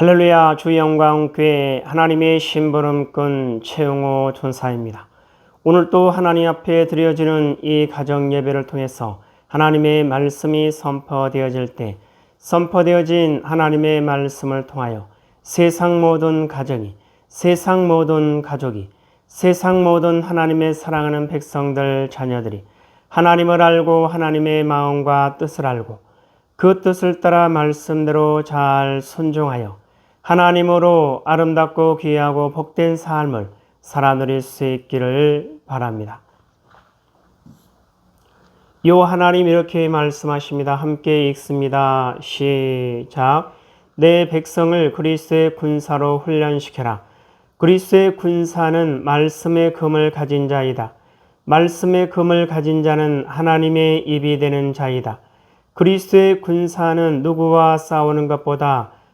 할렐루야 주 영광 교회 하나님의 심부름꾼 최용호 전사입니다. 오늘 또 하나님 앞에 드려지는 이 가정 예배를 통해서 하나님의 말씀이 선포되어질 때 선포되어진 하나님의 말씀을 통하여 세상 모든 가정이 세상 모든 가족이 세상 모든 하나님의 사랑하는 백성들 자녀들이 하나님을 알고 하나님의 마음과 뜻을 알고 그 뜻을 따라 말씀대로 잘 순종하여 하나님으로 아름답고 귀하고 복된 삶을 살아 누릴 수 있기를 바랍니다. 요 하나님 이렇게 말씀하십니다. 함께 읽습니다. 시작. 내 백성을 그리스의 군사로 훈련시켜라. 그리스의 군사는 말씀의 금을 가진 자이다. 말씀의 금을 가진 자는 하나님의 입이 되는 자이다. 그리스의 군사는 누구와 싸우는 것보다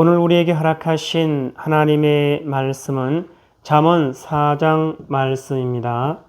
오늘 우리에게 허락하신 하나님의 말씀은 잠언 4장 말씀입니다.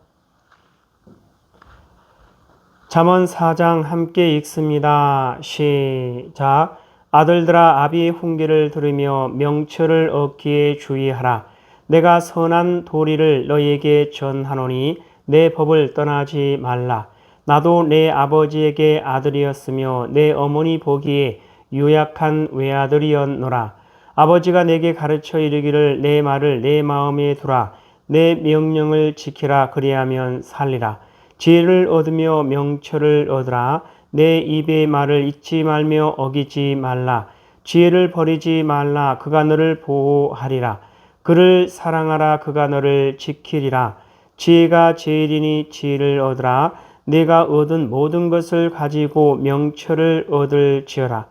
잠언 4장 함께 읽습니다. 시작. 아들들아 아비의 훈계를 들으며 명철을 얻기에 주의하라. 내가 선한 도리를 너희에게 전하노니 내 법을 떠나지 말라. 나도 내 아버지에게 아들이었으며 내 어머니 보기에 유약한 외아들이었노라. 아버지가 내게 가르쳐 이르기를 내 말을 내 마음에 두라. 내 명령을 지키라. 그리하면 살리라. 지혜를 얻으며 명철을 얻으라. 내 입의 말을 잊지 말며 어기지 말라. 지혜를 버리지 말라. 그가 너를 보호하리라. 그를 사랑하라. 그가 너를 지키리라. 지혜가 제일이니 지혜를 얻으라. 내가 얻은 모든 것을 가지고 명철을 얻을지어라.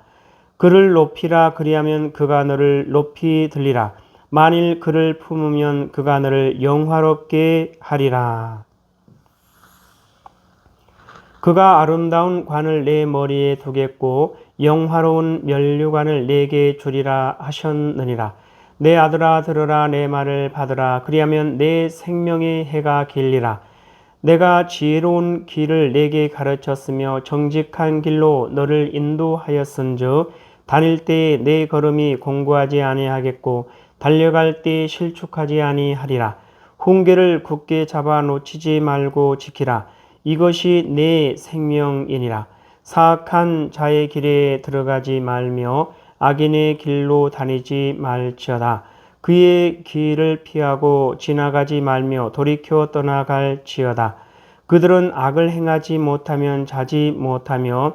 그를 높이라 그리하면 그가 너를 높이 들리라. 만일 그를 품으면 그가 너를 영화롭게 하리라. 그가 아름다운 관을 내 머리에 두겠고 영화로운 면류관을 내게 주리라 하셨느니라. 내 아들아 들으라 내 말을 받으라 그리하면 내 생명의 해가 길리라. 내가 지혜로운 길을 내게 가르쳤으며 정직한 길로 너를 인도하였은즉 다닐 때에 내 걸음이 공고하지 아니하겠고 달려갈 때 실축하지 아니하리라. 훈계를 굳게 잡아 놓치지 말고 지키라. 이것이 내 생명이니라. 사악한 자의 길에 들어가지 말며 악인의 길로 다니지 말지어다. 그의 길을 피하고 지나가지 말며 돌이켜 떠나갈지어다. 그들은 악을 행하지 못하면 자지 못하며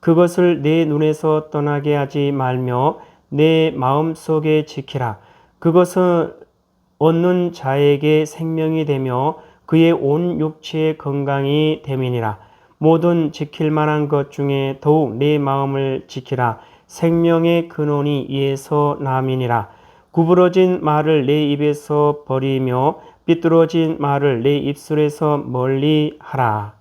그것을 내 눈에서 떠나게 하지 말며 내 마음 속에 지키라. 그것은 얻는 자에게 생명이 되며 그의 온 육체의 건강이 됨이니라. 모든 지킬 만한 것 중에 더욱 내 마음을 지키라. 생명의 근원이 이에서 남이니라. 구부러진 말을 내 입에서 버리며 삐뚤어진 말을 내 입술에서 멀리 하라.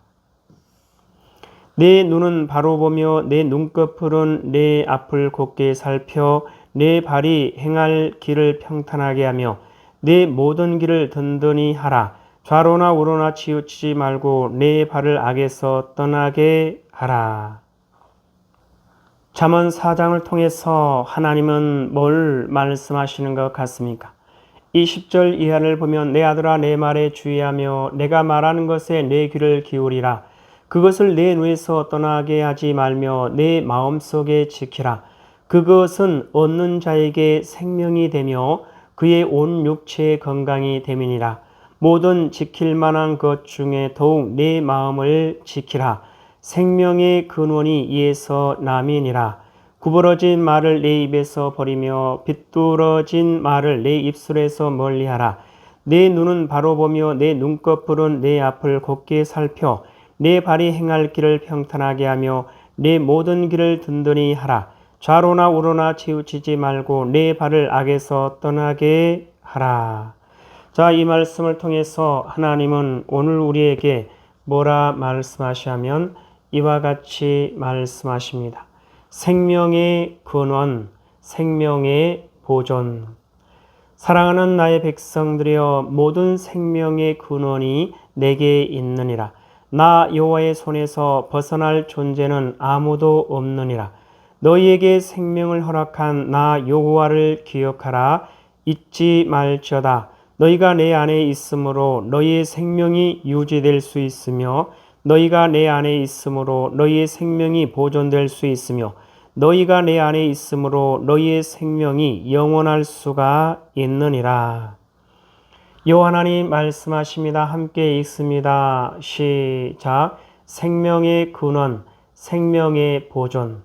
내 눈은 바로 보며 내 눈꺼풀은 내 앞을 곱게 살펴 내 발이 행할 길을 평탄하게 하며 내 모든 길을 든든히 하라. 좌로나 우로나 치우치지 말고 내 발을 악에서 떠나게 하라. 잠언 4장을 통해서 하나님은 뭘 말씀하시는 것 같습니까? 이 10절 이하를 보면 내 아들아 내 말에 주의하며 내가 말하는 것에 내 귀를 기울이라. 그것을 내 눈에서 떠나게 하지 말며 내 마음속에 지키라. 그것은 얻는 자에게 생명이 되며 그의 온 육체의 건강이 됨이니라. 모든 지킬 만한 것 중에 더욱 내 마음을 지키라. 생명의 근원이 이에서 남이니라. 구부러진 말을 내 입에서 버리며 빗뚤어진 말을 내 입술에서 멀리하라. 내 눈은 바로 보며 내 눈꺼풀은 내 앞을 곱게 살펴 내 발이 행할 길을 평탄하게 하며 내 모든 길을 든든히 하라. 좌로나 우로나 치우치지 말고 내 발을 악에서 떠나게 하라. 자, 이 말씀을 통해서 하나님은 오늘 우리에게 뭐라 말씀하시냐면 이와 같이 말씀하십니다. 생명의 근원, 생명의 보존. 사랑하는 나의 백성들이여 모든 생명의 근원이 내게 있느니라. 나 여호와의 손에서 벗어날 존재는 아무도 없느니라. 너희에게 생명을 허락한 나 여호와를 기억하라. 잊지 말지어다. 너희가 내 안에 있으므로 너희의 생명이 유지될 수 있으며 너희가 내 안에 있으므로 너희의 생명이 보존될 수 있으며 너희가 내 안에 있으므로 너희의 생명이 영원할 수가 있느니라. 요 하나님 말씀하십니다. 함께 읽습니다. 시작. 생명의 근원, 생명의 보존.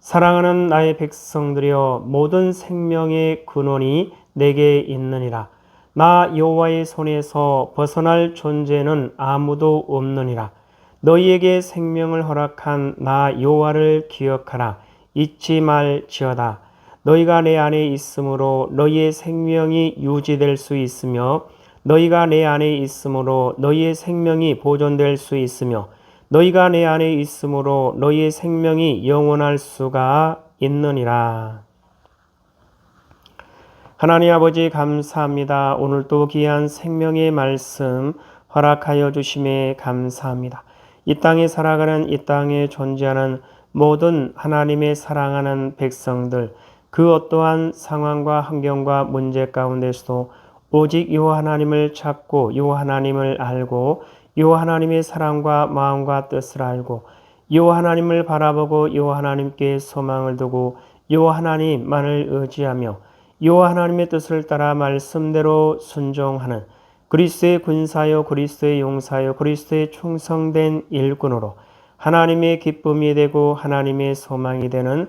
사랑하는 나의 백성들이여 모든 생명의 근원이 내게 있느니라. 나 여호와의 손에서 벗어날 존재는 아무도 없느니라. 너희에게 생명을 허락한 나 여호와를 기억하라. 잊지 말지어다. 너희가 내 안에 있으므로 너희의 생명이 유지될 수 있으며 너희가 내 안에 있으므로 너희의 생명이 보존될 수 있으며 너희가 내 안에 있으므로 너희의 생명이 영원할 수가 있느니라. 하나님 아버지 감사합니다. 오늘도 귀한 생명의 말씀 허락하여 주심에 감사합니다. 이 땅에 살아가는 이 땅에 존재하는 모든 하나님의 사랑하는 백성들 그 어떠한 상황과 환경과 문제 가운데서도 오직 요 하나님을 찾고 요 하나님을 알고 요 하나님의 사랑과 마음과 뜻을 알고 요 하나님을 바라보고 요 하나님께 소망을 두고 요 하나님만을 의지하며 요 하나님의 뜻을 따라 말씀대로 순종하는 그리스도의 군사요 그리스도의 용사요 그리스도의 충성된 일꾼으로 하나님의 기쁨이 되고 하나님의 소망이 되는